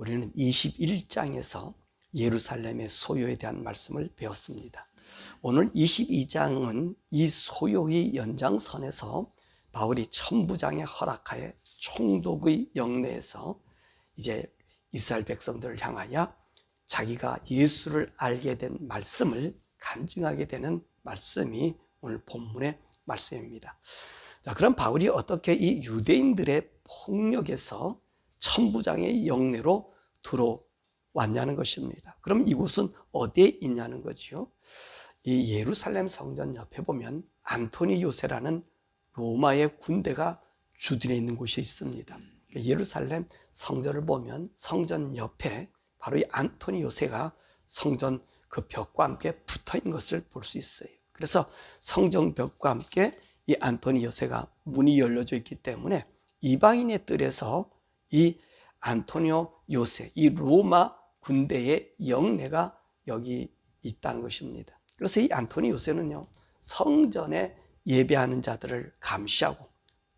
우리는 21장에서 예루살렘의 소요에 대한 말씀을 배웠습니다. 오늘 22장은 이 소요의 연장선에서 바울이 천부장의 허락하에 총독의 영내에서 이제 이스라엘 백성들을 향하여 자기가 예수를 알게 된 말씀을 간증하게 되는 말씀이 오늘 본문의 말씀입니다. 자, 그럼 바울이 어떻게 이 유대인들의 폭력에서 천부장의 영내로 들어왔냐는 것입니다. 그럼 이곳은 어디에 있냐는 거지요? 이 예루살렘 성전 옆에 보면 안토니 요새라는 로마의 군대가 주둔해 있는 곳이 있습니다. 예루살렘 성전을 보면 성전 옆에 바로 이 안토니 요새가 성전 그 벽과 함께 붙어 있는 것을 볼 수 있어요. 그래서 성전 벽과 함께 이 안토니 요새가 문이 열려져 있기 때문에 이방인의 뜰에서 이 안토니오 요새, 이 로마 군대의 영내가 여기 있다는 것입니다. 그래서 이 안토니 요새는요, 성전에 예배하는 자들을 감시하고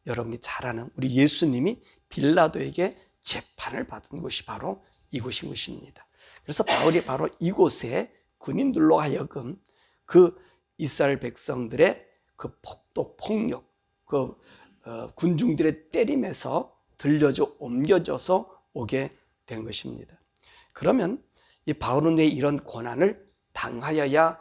여러분이 잘 아는 우리 예수님이 빌라도에게 재판을 받은 곳이 바로 이곳인 것입니다. 그래서 바울이 바로 이곳에 군인들로 하여금 그 이스라엘 백성들의 그 폭도 폭력, 그 어, 군중들의 때림에서 들려져 옮겨져서 오게 된 것입니다. 그러면 이 바울은 왜 이런 고난을 당하여야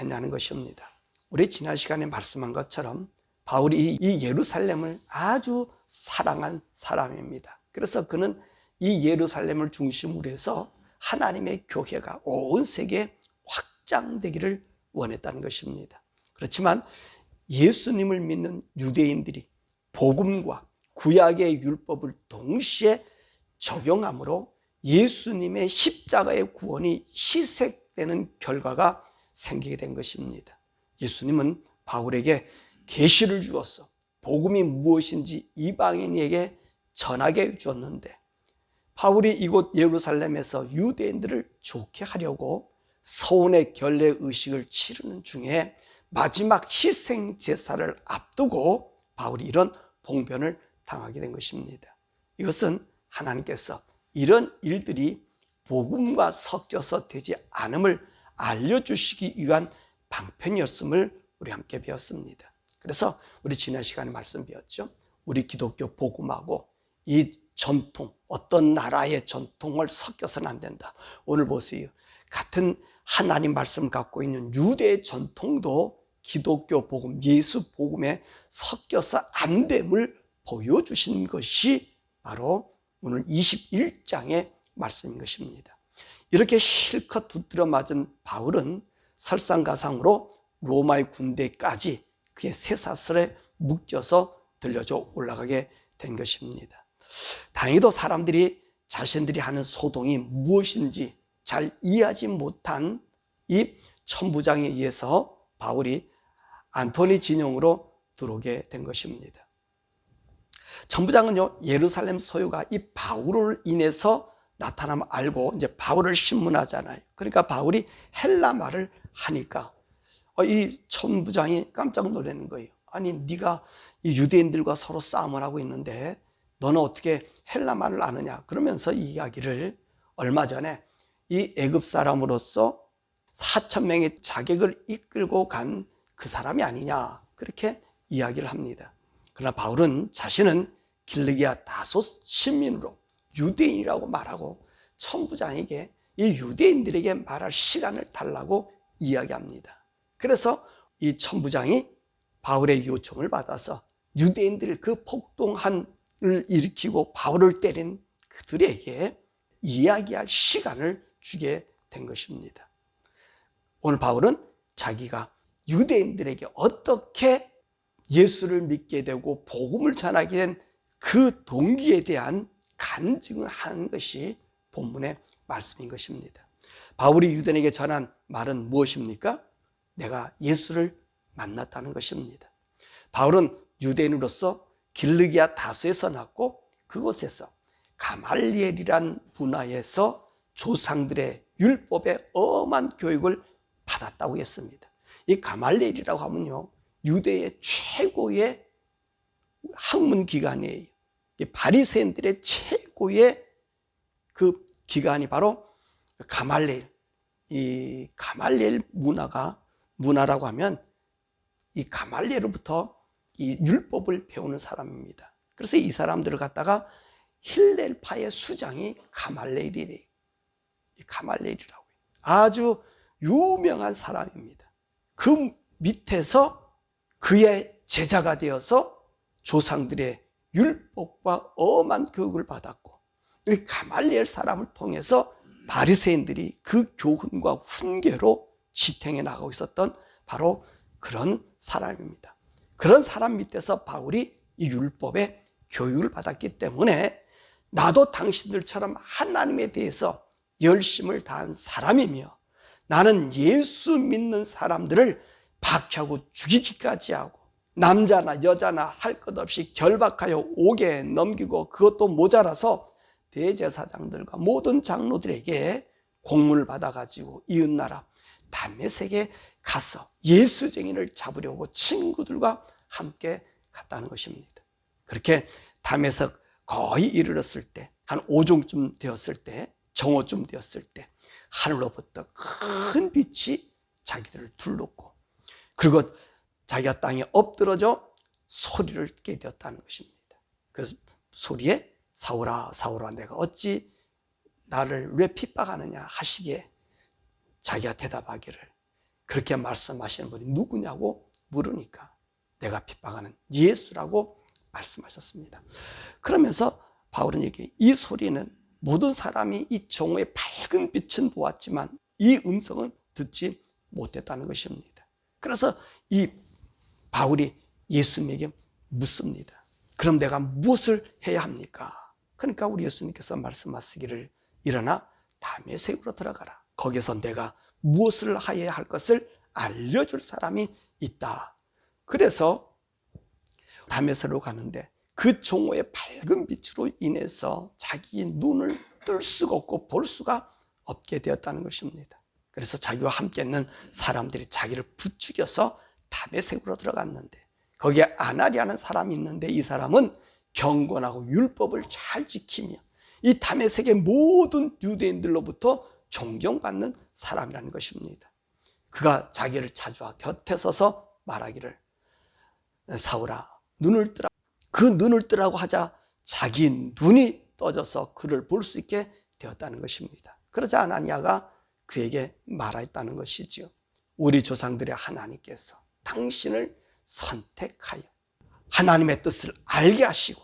했냐는 것입니다. 우리 지난 시간에 말씀한 것처럼 바울이 이 예루살렘을 아주 사랑한 사람입니다. 그래서 그는 이 예루살렘을 중심으로 해서 하나님의 교회가 온 세계에 확장되기를 원했다는 것입니다. 그렇지만 예수님을 믿는 유대인들이 복음과 구약의 율법을 동시에 적용함으로 예수님의 십자가의 구원이 희색되는 결과가 생기게 된 것입니다. 예수님은 바울에게 계시를 주었어. 복음이 무엇인지 이방인에게 전하게 주었는데 바울이 이곳 예루살렘에서 유대인들을 좋게 하려고 서운의 결례 의식을 치르는 중에 마지막 희생 제사를 앞두고 바울이 이런 봉변을 당하게 된 것입니다. 이것은 하나님께서 이런 일들이 복음과 섞여서 되지 않음을 알려주시기 위한 방편이었음을 우리 함께 배웠습니다. 그래서 우리 지난 시간에 말씀 배웠죠. 우리 기독교 복음하고 이 전통, 어떤 나라의 전통을 섞여서는 안 된다. 오늘 보세요. 같은 하나님 말씀 갖고 있는 유대의 전통도 기독교 복음, 예수 복음에 섞여서 안 됨을 보여주신 것이 바로 오늘 21장의 말씀인 것입니다. 이렇게 실컷 두드려 맞은 바울은 설상가상으로 로마의 군대까지 그의 쇠사슬에 묶여서 들려져 올라가게 된 것입니다. 다행히도 사람들이 자신들이 하는 소동이 무엇인지 잘 이해하지 못한 이 천부장에 의해서 바울이 안토니 진영으로 들어오게 된 것입니다. 천부장은요, 예루살렘 소유가 이 바울을 인해서 나타나면 알고 이제 바울을 신문하잖아요. 그러니까 바울이 헬라 말을 하니까 어, 이 천부장이 깜짝 놀라는 거예요. 아니 네가 이 유대인들과 서로 싸움을 하고 있는데 너는 어떻게 헬라 말을 아느냐? 그러면서 이 이야기를 얼마 전에 이 애굽 사람으로서 4천 명의 자객을 이끌고 간 그 사람이 아니냐 그렇게 이야기를 합니다. 그러나 바울은 자신은 길르기아 다소 시민으로 유대인이라고 말하고 천부장에게 이 유대인들에게 말할 시간을 달라고 이야기합니다. 그래서 이 천부장이 바울의 요청을 받아서 유대인들 그 폭동한을 일으키고 바울을 때린 그들에게 이야기할 시간을 주게 된 것입니다. 오늘 바울은 자기가 유대인들에게 어떻게 예수를 믿게 되고 복음을 전하게 된 그 동기에 대한 간증을 하는 것이 본문의 말씀인 것입니다. 바울이 유대인에게 전한 말은 무엇입니까? 내가 예수를 만났다는 것입니다. 바울은 유대인으로서 길르기아 다소에서 났고 그곳에서 가말리엘이란 문화에서 조상들의 율법의 엄한 교육을 받았다고 했습니다. 이 가말리엘이라고 하면요, 유대의 최고의 학문 기관이에요. 바리새인들의 최고의 그 기간이 바로 가말레일. 이 가말레일 문화가 문화라고 하면 이 가말레일로부터 이 율법을 배우는 사람입니다. 그래서 이 사람들을 갖다가 힐렐파의 수장이 가말레일이래. 이 가말레일이라고. 아주 유명한 사람입니다. 그 밑에서 그의 제자가 되어서 조상들의 율법과 엄한 교육을 받았고 이 가말리엘 사람을 통해서 바리새인들이 그 교훈과 훈계로 지탱해 나가고 있었던 바로 그런 사람입니다. 그런 사람 밑에서 바울이 이 율법의 교육을 받았기 때문에 나도 당신들처럼 하나님에 대해서 열심을 다한 사람이며 나는 예수 믿는 사람들을 박하고 죽이기까지 하고 남자나 여자나 할 것 없이 결박하여 옥에 넘기고 그것도 모자라서 대제사장들과 모든 장로들에게 공문을 받아가지고 이웃나라 담메색에 가서 예수 증인을 잡으려고 친구들과 함께 갔다는 것입니다. 그렇게 담에서 거의 이르렀을 때, 한 5종쯤 되었을 때, 정오쯤 되었을 때, 하늘로부터 큰 빛이 자기들을 둘렀고, 그리고 자기가 땅에 엎드러져 소리를 듣게 되었다는 것입니다. 그 소리에 사울아, 사울아, 내가 어찌 나를 왜 핍박하느냐 하시기에 자기가 대답하기를 그렇게 말씀하시는 분이 누구냐고 물으니까 내가 핍박하는 예수라고 말씀하셨습니다. 그러면서 바울은 얘기 이 소리는 모든 사람이 이 종의 밝은 빛은 보았지만 이 음성은 듣지 못했다는 것입니다. 그래서 이 바울이 예수님에게 묻습니다. 그럼 내가 무엇을 해야 합니까? 그러니까 우리 예수님께서 말씀하시기를 일어나 담에색으로 들어가라. 거기서 내가 무엇을 하여야 할 것을 알려줄 사람이 있다. 그래서 담에색으로 가는데 그 종호의 밝은 빛으로 인해서 자기의 눈을 뜰 수가 없고 볼 수가 없게 되었다는 것입니다. 그래서 자기와 함께 있는 사람들이 자기를 부추겨서 담에색으로 들어갔는데 거기에 아나리아는 사람이 있는데 이 사람은 경건하고 율법을 잘 지키며 이 담에색의 모든 유대인들로부터 존경받는 사람이라는 것입니다. 그가 자기를 자주와 곁에 서서 말하기를 사울아 눈을 뜨라 그 눈을 뜨라고 하자 자기 눈이 떠져서 그를 볼 수 있게 되었다는 것입니다. 그러자 아나니아가 그에게 말하였다는 것이지요. 우리 조상들의 하나님께서 당신을 선택하여 하나님의 뜻을 알게 하시고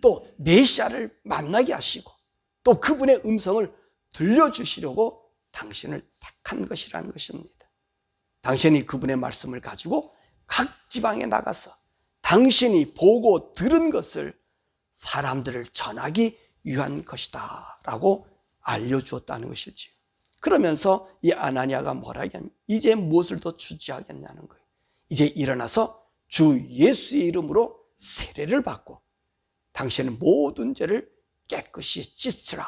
또 메시아를 만나게 하시고 또 그분의 음성을 들려주시려고 당신을 택한 것이라는 것입니다. 당신이 그분의 말씀을 가지고 각 지방에 나가서 당신이 보고 들은 것을 사람들을 전하기 위한 것이다 라고 알려주었다는 것이지 그러면서 이 아나니아가 뭐라 하냐면 이제 무엇을 더 주지하겠냐는 거예요. 이제 일어나서 주 예수의 이름으로 세례를 받고 당신의 모든 죄를 깨끗이 씻으라.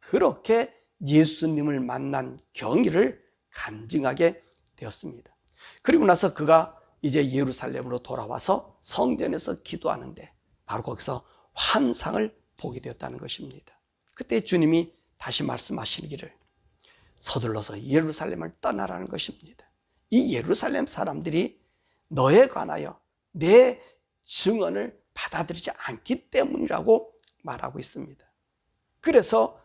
그렇게 예수님을 만난 경위를 간증하게 되었습니다. 그리고 나서 그가 이제 예루살렘으로 돌아와서 성전에서 기도하는데 바로 거기서 환상을 보게 되었다는 것입니다. 그때 주님이 다시 말씀하시기를 서둘러서 예루살렘을 떠나라는 것입니다. 이 예루살렘 사람들이 너에 관하여 내 증언을 받아들이지 않기 때문이라고 말하고 있습니다. 그래서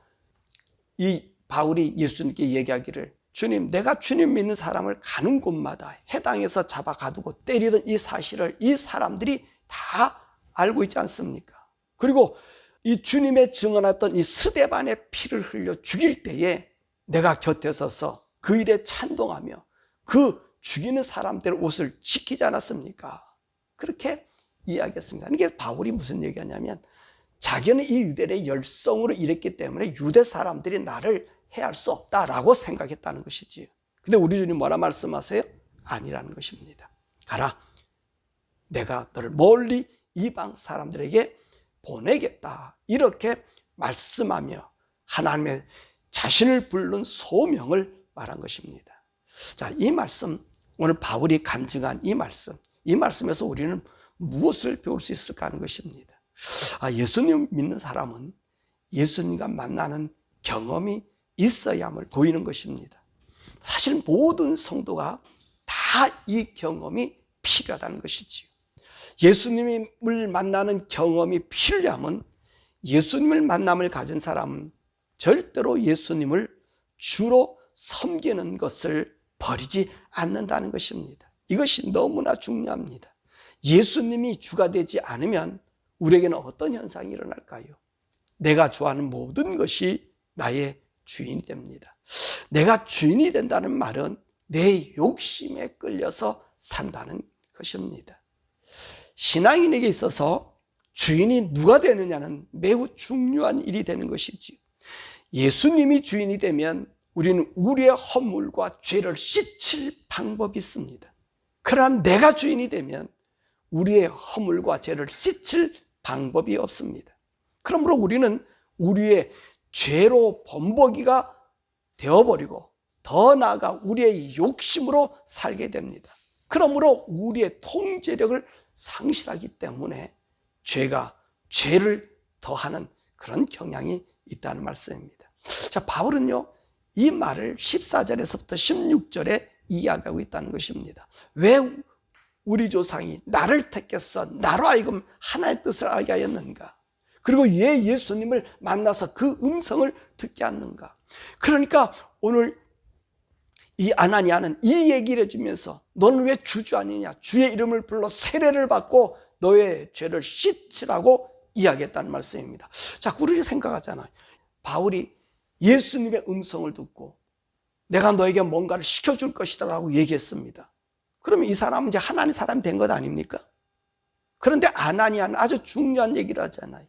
이 바울이 예수님께 얘기하기를 주님, 내가 주님 믿는 사람을 가는 곳마다 해당해서 잡아 가두고 때리던 이 사실을 이 사람들이 다 알고 있지 않습니까? 그리고 이 주님의 증언했던 이 스데반의 피를 흘려 죽일 때에 내가 곁에 서서 그 일에 찬동하며 그 죽이는 사람들의 옷을 지키지 않았습니까? 그렇게 이야기했습니다. 이게 바울이 무슨 얘기하냐면 자기는 이 유대의 열성으로 일했기 때문에 유대 사람들이 나를 해할 수 없다라고 생각했다는 것이지요. 근데 우리 주님 뭐라 말씀하세요? 아니라는 것입니다. 가라. 내가 너를 멀리 이방 사람들에게 보내겠다. 이렇게 말씀하며 하나님의 자신을 부른 소명을 말한 것입니다. 자, 이 말씀, 오늘 바울이 간증한 이 말씀, 이 말씀에서 우리는 무엇을 배울 수 있을까 하는 것입니다. 아, 예수님 믿는 사람은 예수님과 만나는 경험이 있어야 함을 보이는 것입니다. 사실 모든 성도가 다 이 경험이 필요하다는 것이지요. 예수님을 만나는 경험이 필요하면 예수님을 만남을 가진 사람은 절대로 예수님을 주로 섬기는 것을 버리지 않는다는 것입니다. 이것이 너무나 중요합니다. 예수님이 주가 되지 않으면 우리에게는 어떤 현상이 일어날까요? 내가 좋아하는 모든 것이 나의 주인이 됩니다. 내가 주인이 된다는 말은 내 욕심에 끌려서 산다는 것입니다. 신앙인에게 있어서 주인이 누가 되느냐는 매우 중요한 일이 되는 것이지. 예수님이 주인이 되면 우리는 우리의 허물과 죄를 씻을 방법이 있습니다. 그러나 내가 주인이 되면 우리의 허물과 죄를 씻을 방법이 없습니다. 그러므로 우리는 우리의 죄로 범벅이가 되어버리고 더 나아가 우리의 욕심으로 살게 됩니다. 그러므로 우리의 통제력을 상실하기 때문에 죄가 죄를 더하는 그런 경향이 있다는 말씀입니다. 자, 바울은요, 이 말을 14절에서부터 16절에 이야기하고 있다는 것입니다. 왜 우리 조상이 나를 택했어? 나로 하여금 하나의 뜻을 알게 하였는가? 그리고 왜 예수님을 만나서 그 음성을 듣게 하는가? 그러니까 오늘 이 아나니아는 이 얘기를 해주면서 너는 왜 주주 아니냐? 주의 이름을 불러 세례를 받고 너의 죄를 씻으라고 이야기했다는 말씀입니다. 자, 우리가 생각하잖아요. 바울이 예수님의 음성을 듣고 내가 너에게 뭔가를 시켜줄 것이다 라고 얘기했습니다. 그러면 이 사람은 이제 하나님 사람이 된것 아닙니까? 그런데 아나니아는 아주 중요한 얘기를 하잖아요.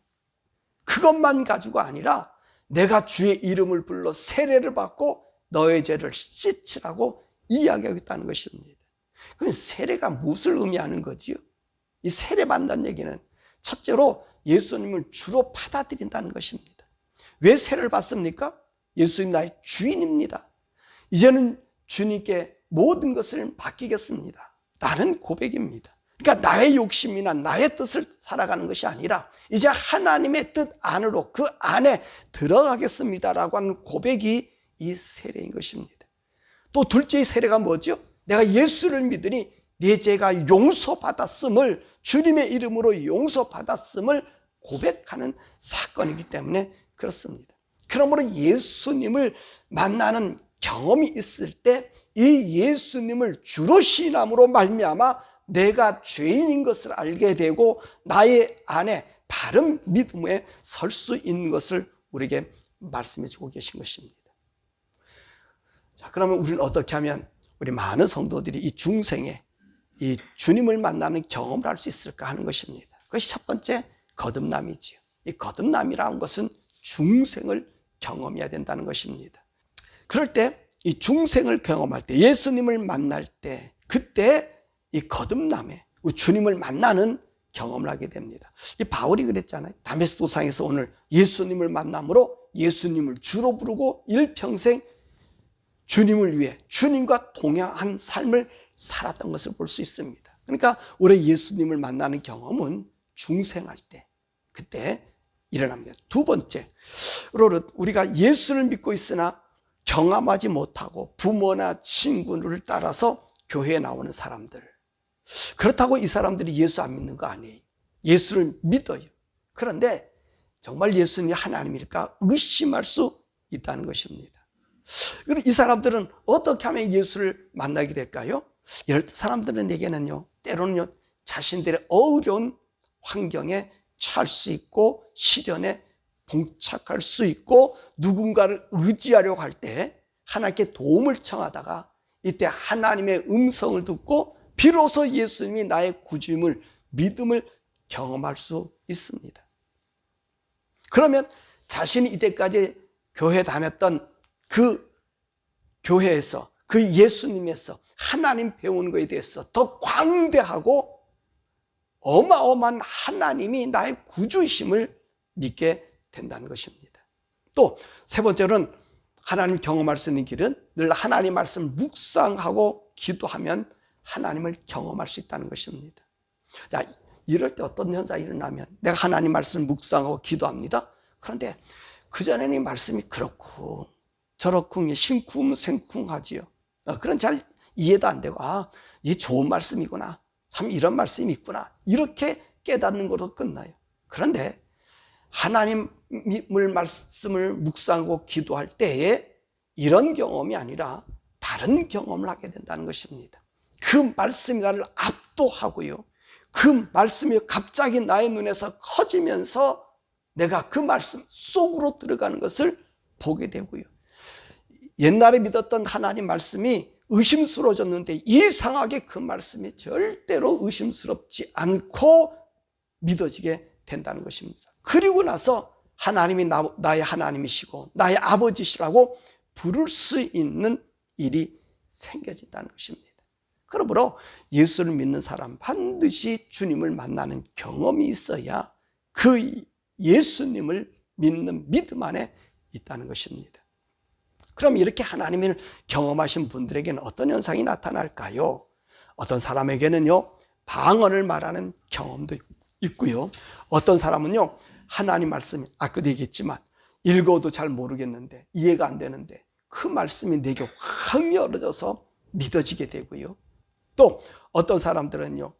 그것만 가지고 아니라 내가 주의 이름을 불러 세례를 받고 너의 죄를 씻으라고 이야기하고 있다는 것입니다. 그럼 세례가 무엇을 의미하는 거지요? 이 세례 받는다는 얘기는 첫째로 예수님을 주로 받아들인다는 것입니다. 왜 세례를 받습니까? 예수님 나의 주인입니다. 이제는 주님께 모든 것을 맡기겠습니다. 라는 고백입니다. 그러니까 나의 욕심이나 나의 뜻을 살아가는 것이 아니라 이제 하나님의 뜻 안으로 그 안에 들어가겠습니다라고 하는 고백이 이 세례인 것입니다. 또 둘째의 세례가 뭐죠? 내가 예수를 믿으니 내 죄가 용서받았음을 주님의 이름으로 용서받았음을 고백하는 사건이기 때문에 그렇습니다. 그러므로 예수님을 만나는 경험이 있을 때 이 예수님을 주로 신함으로 말미암아 내가 죄인인 것을 알게 되고 나의 안에 바른 믿음에 설 수 있는 것을 우리에게 말씀해 주고 계신 것입니다. 자, 그러면 우리는 어떻게 하면 우리 많은 성도들이 이 중생에 이 주님을 만나는 경험을 할 수 있을까 하는 것입니다. 그것이 첫 번째 거듭남이지요. 이 거듭남이라는 것은 중생을 경험해야 된다는 것입니다. 그럴 때 이 중생을 경험할 때 예수님을 만날 때 그때 이 거듭남에 주님을 만나는 경험을 하게 됩니다. 이 바울이 그랬잖아요. 다메스 도상에서 오늘 예수님을 만남으로 예수님을 주로 부르고 일평생 주님을 위해 주님과 동행한 삶을 살았던 것을 볼 수 있습니다. 그러니까 올해 예수님을 만나는 경험은 중생할 때 그때 일어납니다. 두 번째, 우리가 예수를 믿고 있으나 경험하지 못하고 부모나 친구를 따라서 교회에 나오는 사람들. 그렇다고 이 사람들이 예수 안 믿는 거 아니에요. 예수를 믿어요. 그런데 정말 예수님이 하나님일까 의심할 수 있다는 것입니다. 그럼 이 사람들은 어떻게 하면 예수를 만나게 될까요? 이럴 때 사람들은에게는요, 때로는요, 자신들의 어려운 환경에 처할 수 있고, 시련에 봉착할 수 있고, 누군가를 의지하려고 할 때 하나님께 도움을 청하다가 이때 하나님의 음성을 듣고 비로소 예수님이 나의 구주임을 믿음을 경험할 수 있습니다. 그러면 자신이 이때까지 교회 다녔던 그 교회에서 그 예수님에서 하나님 배운 것에 대해서 더 광대하고 어마어마한 하나님이 나의 구주이심을 믿게 된다는 것입니다. 또 세 번째로는 하나님 경험할 수 있는 길은 늘 하나님 말씀을 묵상하고 기도하면 하나님을 경험할 수 있다는 것입니다. 자, 이럴 때 어떤 현상이 일어나면 내가 하나님 말씀을 묵상하고 기도합니다. 그런데 그전에는 이 말씀이 그렇고 저렇고 심쿵 생쿵하지요. 어, 그런 잘 이해도 안 되고 아, 이 좋은 말씀이구나. 참 이런 말씀이 있구나. 이렇게 깨닫는 것으로 끝나요. 그런데 하나님을 말씀을 묵상하고 기도할 때에 이런 경험이 아니라 다른 경험을 하게 된다는 것입니다. 그 말씀이 나를 압도하고요. 그 말씀이 갑자기 나의 눈에서 커지면서 내가 그 말씀 속으로 들어가는 것을 보게 되고요. 옛날에 믿었던 하나님 말씀이 의심스러워졌는데 이상하게 그 말씀이 절대로 의심스럽지 않고 믿어지게 된다는 것입니다. 그리고 나서 하나님이 나, 나의 하나님이시고 나의 아버지시라고 부를 수 있는 일이 생겨진다는 것입니다. 그러므로 예수를 믿는 사람 반드시 주님을 만나는 경험이 있어야 그 예수님을 믿는 믿음 안에 있다는 것입니다. 그럼 이렇게 하나님을 경험하신 분들에게는 어떤 현상이 나타날까요? 어떤 사람에게는요, 방언을 말하는 경험도 있고요. 어떤 사람은요, 하나님 말씀이 아까도 얘기했지만 읽어도 잘 모르겠는데 이해가 안 되는데 그 말씀이 내게 확 열어져서 믿어지게 되고요. 또 어떤 사람들은요,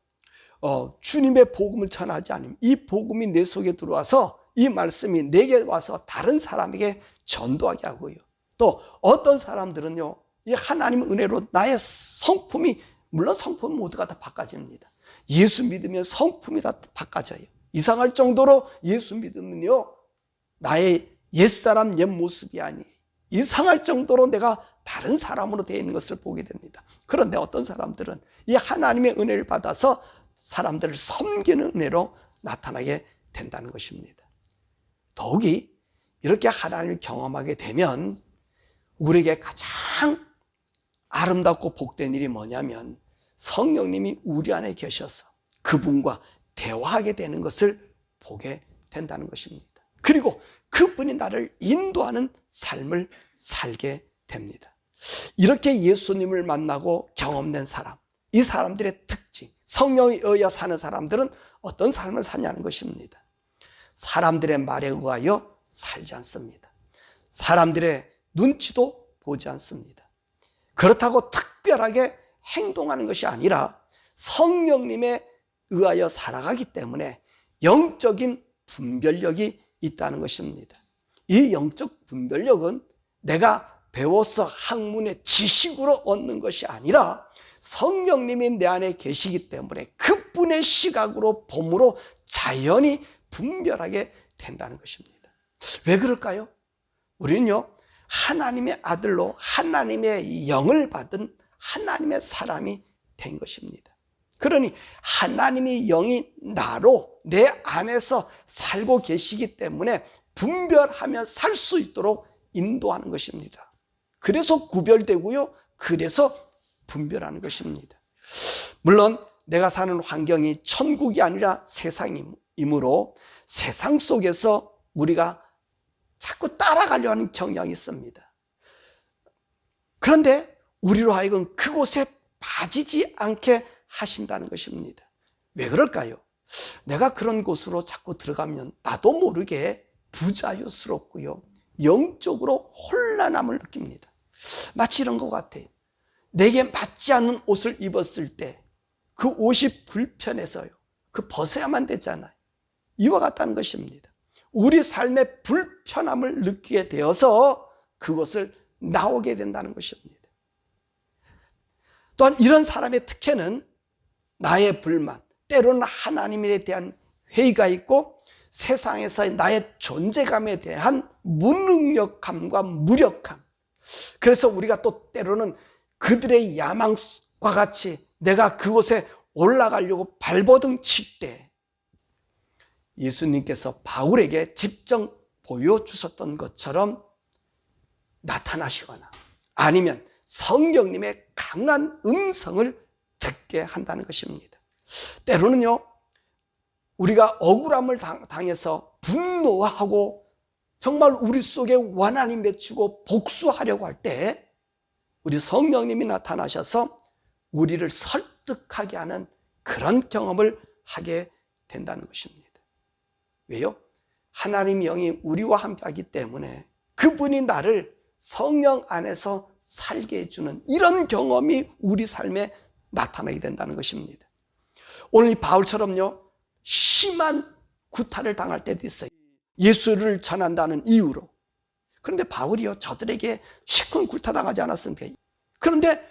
어, 주님의 복음을 전하지 않으면 이 복음이 내 속에 들어와서 이 말씀이 내게 와서 다른 사람에게 전도하게 하고요. 또 어떤 사람들은요, 이 하나님 은혜로 나의 성품이 물론 성품 모두가 다 바꿔집니다. 예수 믿으면 성품이 다 바꿔져요. 이상할 정도로 예수 믿으면요, 나의 옛사람 옛 모습이 아니에요. 이상할 정도로 내가 다른 사람으로 되어 있는 것을 보게 됩니다. 그런데 어떤 사람들은 이 하나님의 은혜를 받아서 사람들을 섬기는 은혜로 나타나게 된다는 것입니다. 더욱이 이렇게 하나님을 경험하게 되면 우리에게 가장 아름답고 복된 일이 뭐냐면 성령님이 우리 안에 계셔서 그분과 대화하게 되는 것을 보게 된다는 것입니다. 그리고 그분이 나를 인도하는 삶을 살게 됩니다. 이렇게 예수님을 만나고 경험된 사람, 이 사람들의 특징, 성령에 의하 사는 사람들은 어떤 삶을 사냐는 것입니다. 사람들의 말에 의하여 살지 않습니다. 사람들의 눈치도 보지 않습니다. 그렇다고 특별하게 행동하는 것이 아니라 성령님에 의하여 살아가기 때문에 영적인 분별력이 있다는 것입니다. 이 영적 분별력은 내가 배워서 학문의 지식으로 얻는 것이 아니라 성령님이 내 안에 계시기 때문에 그분의 시각으로 봄으로 자연히 분별하게 된다는 것입니다. 왜 그럴까요? 우리는요, 하나님의 아들로 하나님의 영을 받은 하나님의 사람이 된 것입니다. 그러니 하나님의 영이 나로 내 안에서 살고 계시기 때문에 분별하며 살 수 있도록 인도하는 것입니다. 그래서 구별되고요. 그래서 분별하는 것입니다. 물론 내가 사는 환경이 천국이 아니라 세상이므로 세상 속에서 우리가 자꾸 따라가려 하는 경향이 있습니다. 그런데 우리로 하여금 그곳에 빠지지 않게 하신다는 것입니다. 왜 그럴까요? 내가 그런 곳으로 자꾸 들어가면 나도 모르게 부자유스럽고요. 영적으로 혼란함을 느낍니다. 마치 이런 것 같아요. 내게 맞지 않는 옷을 입었을 때 그 옷이 불편해서요. 그 벗어야만 되잖아요. 이와 같다는 것입니다. 우리 삶의 불편함을 느끼게 되어서 그것을 나오게 된다는 것입니다. 또한 이런 사람의 특혜는 나의 불만, 때로는 하나님에 대한 회의가 있고 세상에서 나의 존재감에 대한 무능력함과 무력함. 그래서 우리가 또 때로는 그들의 야망과 같이 내가 그곳에 올라가려고 발버둥 칠 때 예수님께서 바울에게 직접 보여주셨던 것처럼 나타나시거나 아니면 성령님의 강한 음성을 듣게 한다는 것입니다. 때로는요, 우리가 억울함을 당해서 분노하고 정말 우리 속에 원한이 맺히고 복수하려고 할 때 우리 성령님이 나타나셔서 우리를 설득하게 하는 그런 경험을 하게 된다는 것입니다. 왜요? 하나님 영이 우리와 함께 하기 때문에 그분이 나를 성령 안에서 살게 해주는 이런 경험이 우리 삶에 나타나게 된다는 것입니다. 오늘 이 바울처럼요, 심한 구타를 당할 때도 있어요. 예수를 전한다는 이유로. 그런데 바울이요, 저들에게 시큰 구타 당하지 않았습니까? 그런데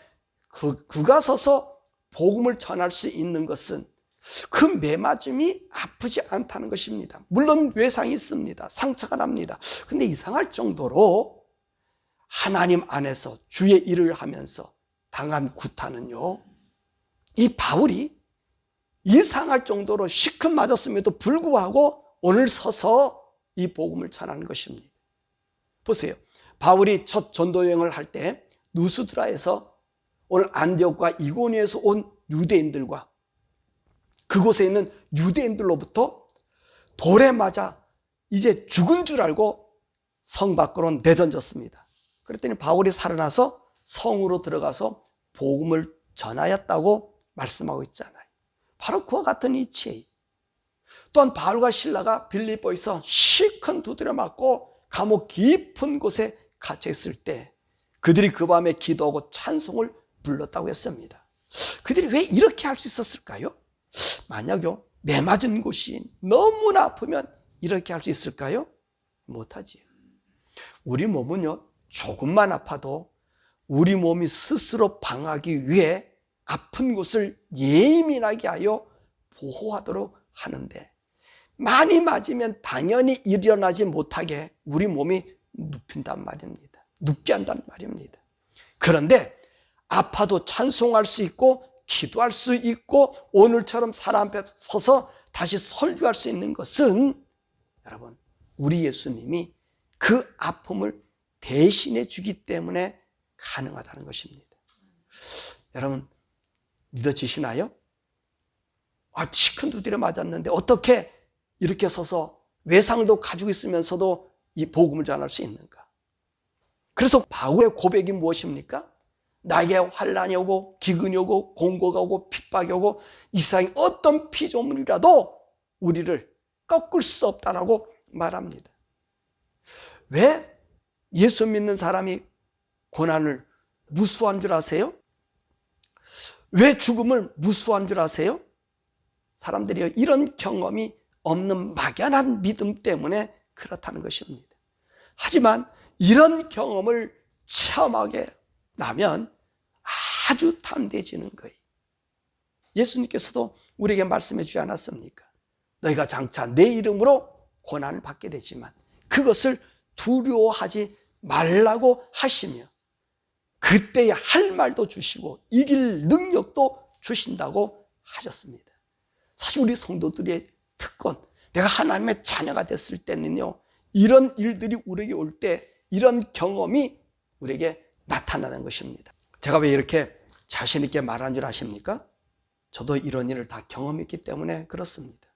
그, 그가 서서 복음을 전할 수 있는 것은 그 매맞음이 아프지 않다는 것입니다. 물론 외상이 있습니다. 상처가 납니다. 근데 이상할 정도로 하나님 안에서 주의 일을 하면서 당한 구타는요, 이 바울이 이상할 정도로 시큰 맞았음에도 불구하고 오늘 서서 이 복음을 전하는 것입니다. 보세요. 바울이 첫 전도 여행을 할 때 누스드라에서 오늘 안디옥과 이고니에서 온 유대인들과 그곳에 있는 유대인들로부터 돌에 맞아 이제 죽은 줄 알고 성 밖으로 내던졌습니다. 그랬더니 바울이 살아나서 성으로 들어가서 복음을 전하였다고 말씀하고 있잖아요. 바로 그와 같은 이치. 또한 바울과 신라가 빌립보에서 실컷 두드려 맞고 감옥 깊은 곳에 갇혀 있을 때 그들이 그 밤에 기도하고 찬송을 불렀다고 했습니다. 그들이 왜 이렇게 할 수 있었을까요? 만약요, 매 맞은 곳이 너무나 아프면 이렇게 할 수 있을까요? 못하지요. 우리 몸은요, 조금만 아파도 우리 몸이 스스로 방하기 위해 아픈 곳을 예민하게 하여 보호하도록 하는데 많이 맞으면 당연히 일어나지 못하게 우리 몸이 눕힌단 말입니다. 눕게 한단 말입니다. 그런데 아파도 찬송할 수 있고 기도할 수 있고 오늘처럼 사람 앞에 서서 다시 설교할 수 있는 것은 여러분 우리 예수님이 그 아픔을 대신해 주기 때문에 가능하다는 것입니다. 여러분 믿어지시나요? 아, 치큰 두드려 맞았는데 어떻게 이렇게 서서 외상도 가지고 있으면서도 이 복음을 전할 수 있는가? 그래서 바울의 고백이 무엇입니까? 나에게 환란이 오고 기근이 오고 공고가 오고 핍박이 오고 이상의 어떤 피조물이라도 우리를 꺾을 수 없다라고 말합니다. 왜 예수 믿는 사람이 고난을 무수한 줄 아세요? 왜 죽음을 무수한 줄 아세요? 사람들이 이런 경험이 없는 막연한 믿음 때문에 그렇다는 것입니다. 하지만 이런 경험을 체험하게 나면 아주 담대해지는 거예요. 예수님께서도 우리에게 말씀해 주지 않았습니까? 너희가 장차 내 이름으로 고난을 받게 되지만 그것을 두려워하지 말라고 하시며 그때에 할 말도 주시고 이길 능력도 주신다고 하셨습니다. 사실 우리 성도들의 특권, 내가 하나님의 자녀가 됐을 때는요, 이런 일들이 우리에게 올 때 이런 경험이 우리에게 나타나는 것입니다. 제가 왜 이렇게 자신있게 말하는 줄 아십니까? 저도 이런 일을 다 경험했기 때문에 그렇습니다.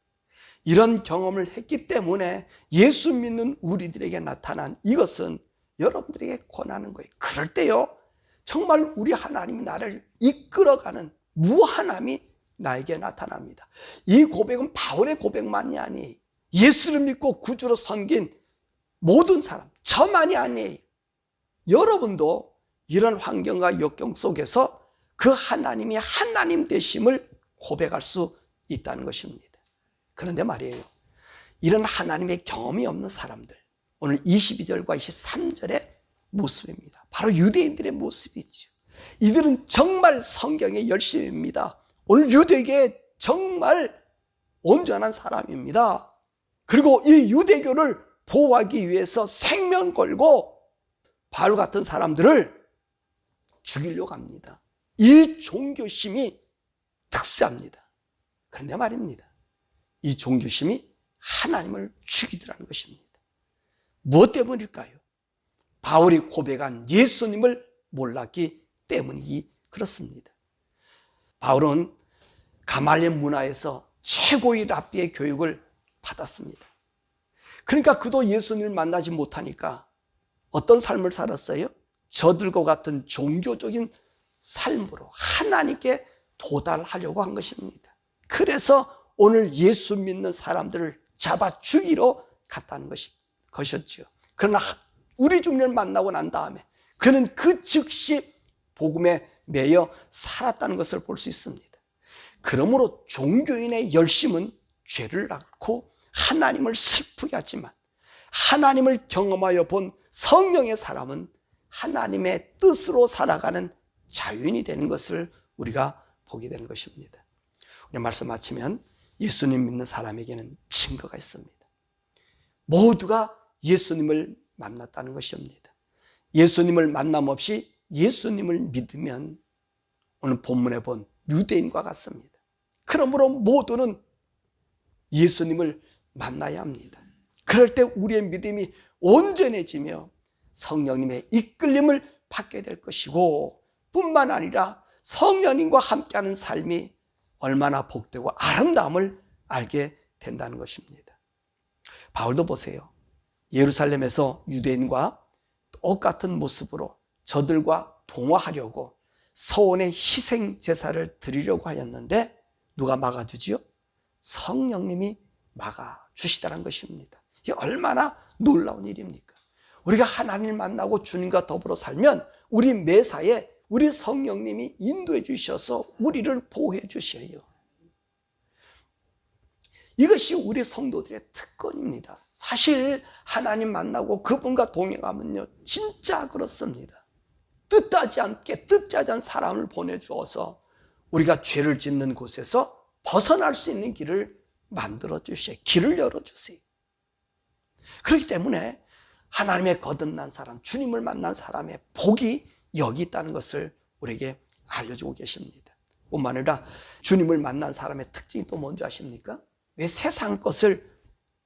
이런 경험을 했기 때문에 예수 믿는 우리들에게 나타난 이것은 여러분들에게 권하는 거예요. 그럴 때요, 정말 우리 하나님이 나를 이끌어가는 무한함이 나에게 나타납니다. 이 고백은 바울의 고백만이 아니에요. 예수를 믿고 구주로 섬긴 모든 사람, 저만이 아니에요. 여러분도 이런 환경과 역경 속에서 그 하나님이 하나님 되심을 고백할 수 있다는 것입니다. 그런데 말이에요. 이런 하나님의 경험이 없는 사람들, 오늘 22절과 23절의 모습입니다. 바로 유대인들의 모습이죠. 이들은 정말 성경의 열심입니다. 오늘 유대계 정말 온전한 사람입니다. 그리고 이 유대교를 보호하기 위해서 생명 걸고 바울 같은 사람들을 죽이려고 합니다. 이 종교심이 특수합니다. 그런데 말입니다. 이 종교심이 하나님을 죽이더라는 것입니다. 무엇 때문일까요? 바울이 고백한 예수님을 몰랐기 때문이 그렇습니다. 바울은 가말리 문화에서 최고의 랍비의 교육을 받았습니다. 그러니까 그도 예수님을 만나지 못하니까 어떤 삶을 살았어요? 저들과 같은 종교적인 삶으로 하나님께 도달하려고 한 것입니다. 그래서 오늘 예수 믿는 사람들을 잡아 죽이러 갔다는 것이, 것이었죠. 그러나 우리 주님을 만나고 난 다음에 그는 그 즉시 복음에 매여 살았다는 것을 볼 수 있습니다. 그러므로 종교인의 열심은 죄를 낳고 하나님을 슬프게 하지만 하나님을 경험하여 본 성령의 사람은 하나님의 뜻으로 살아가는 자유인이 되는 것을 우리가 보게 되는 것입니다. 우리 말씀 마치면 예수님 믿는 사람에게는 증거가 있습니다. 모두가 예수님을 만났다는 것입니다. 예수님을 만남 없이 예수님을 믿으면 오늘 본문에 본 유대인과 같습니다. 그러므로 모두는 예수님을 만나야 합니다. 그럴 때 우리의 믿음이 온전해지며 성령님의 이끌림을 받게 될 것이고 뿐만 아니라 성령님과 함께하는 삶이 얼마나 복되고 아름다움을 알게 된다는 것입니다. 바울도 보세요. 예루살렘에서 유대인과 똑같은 모습으로 저들과 동화하려고 서원의 희생 제사를 드리려고 하였는데 누가 막아주지요? 성령님이 막아주시다는 것입니다. 이게 얼마나 놀라운 일입니까? 우리가 하나님을 만나고 주님과 더불어 살면 우리 매사에 우리 성령님이 인도해 주셔서 우리를 보호해 주셔요. 이것이 우리 성도들의 특권입니다. 사실 하나님 만나고 그분과 동행하면요, 진짜 그렇습니다. 뜻하지 않게 뜻하지 않은 사람을 보내주어서 우리가 죄를 짓는 곳에서 벗어날 수 있는 길을 만들어 주세요. 길을 열어 주세요. 그렇기 때문에 하나님의 거듭난 사람, 주님을 만난 사람의 복이 여기 있다는 것을 우리에게 알려주고 계십니다. 뿐만 아니라 주님을 만난 사람의 특징이 또 뭔지 아십니까? 왜 세상 것을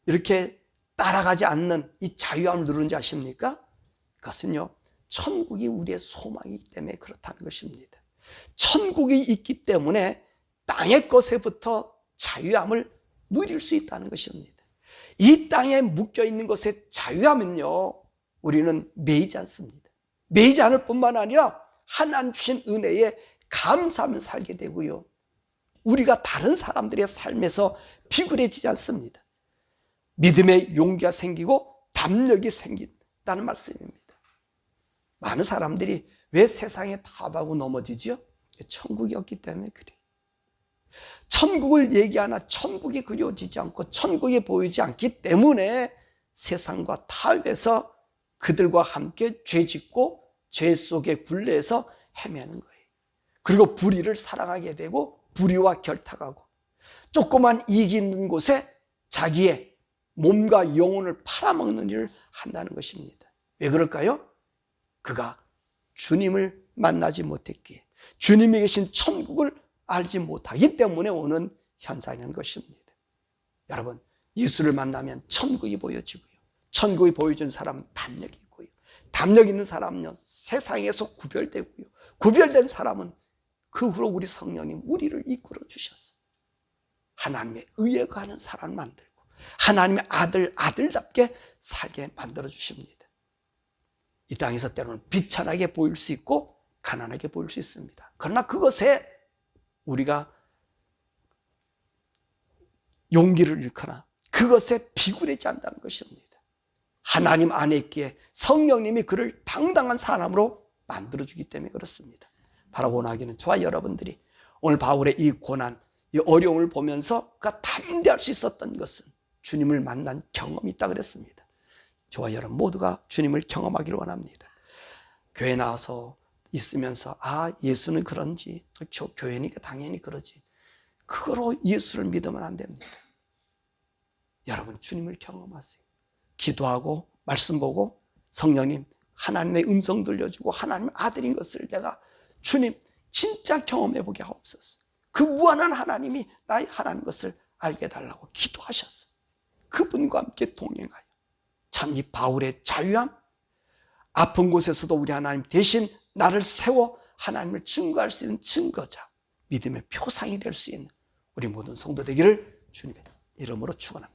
이렇게 따라가지 않는 이 자유함을 누르는지 아십니까? 그것은요, 천국이 우리의 소망이기 때문에 그렇다는 것입니다. 천국이 있기 때문에 땅의 것에부터 자유함을 누릴 수 있다는 것입니다. 이 땅에 묶여 있는 것에 자유하면요, 우리는 매이지 않습니다. 매이지 않을 뿐만 아니라 하나님 주신 은혜에 감사하며 살게 되고요. 우리가 다른 사람들의 삶에서 비굴해지지 않습니다. 믿음의 용기가 생기고 담력이 생긴다는 말씀입니다. 많은 사람들이 왜 세상에 답하고 넘어지지요? 천국이 없기 때문에 그래. 천국을 얘기하나 천국이 그려지지 않고 천국이 보이지 않기 때문에 세상과 타협해서 그들과 함께 죄 짓고 죄 속에 굴레에서 헤매는 거예요. 그리고 불의를 사랑하게 되고 불의와 결탁하고 조그만 이익이 있는 곳에 자기의 몸과 영혼을 팔아먹는 일을 한다는 것입니다. 왜 그럴까요? 그가 주님을 만나지 못했기에 주님이 계신 천국을 알지 못하기 때문에 오는 현상인 것입니다. 여러분, 예수를 만나면 천국이 보여지고요. 천국이 보여준 사람은 담력이 있고요. 담력 있는 사람은요, 세상에서 구별되고요. 구별된 사람은 그 후로 우리 성령님 우리를 이끌어 주셨어요. 하나님의 의에 가는 사람 만들고 하나님의 아들 아들답게 살게 만들어 주십니다. 이 땅에서 때로는 비천하게 보일 수 있고 가난하게 보일 수 있습니다. 그러나 그것에 우리가 용기를 잃거나 그것에 비굴해지 않다는 것입니다. 하나님 안에 있기에 성령님이 그를 당당한 사람으로 만들어주기 때문에 그렇습니다. 바로 원하기는 저와 여러분들이 오늘 바울의 이 고난, 이 어려움을 보면서 그가 담대할 수 있었던 것은 주님을 만난 경험이 있다 그랬습니다. 저와 여러분 모두가 주님을 경험하기를 원합니다. 교회 나와서 있으면서 아 예수는 그런지 저 교회니까 당연히 그러지 그거로 예수를 믿으면 안 됩니다. 여러분 주님을 경험하세요. 기도하고 말씀 보고 성령님 하나님의 음성 들려주고 하나님 아들인 것을 내가 주님 진짜 경험해 보게 하옵소서. 그 무한한 하나님이 나의 하나님 것을 알게 달라고 기도하셨어. 그분과 함께 동행하여 참 이 바울의 자유함 아픈 곳에서도 우리 하나님 대신 나를 세워 하나님을 증거할 수 있는 증거자, 믿음의 표상이 될 수 있는 우리 모든 성도 되기를 주님의 이름으로 축원합니다.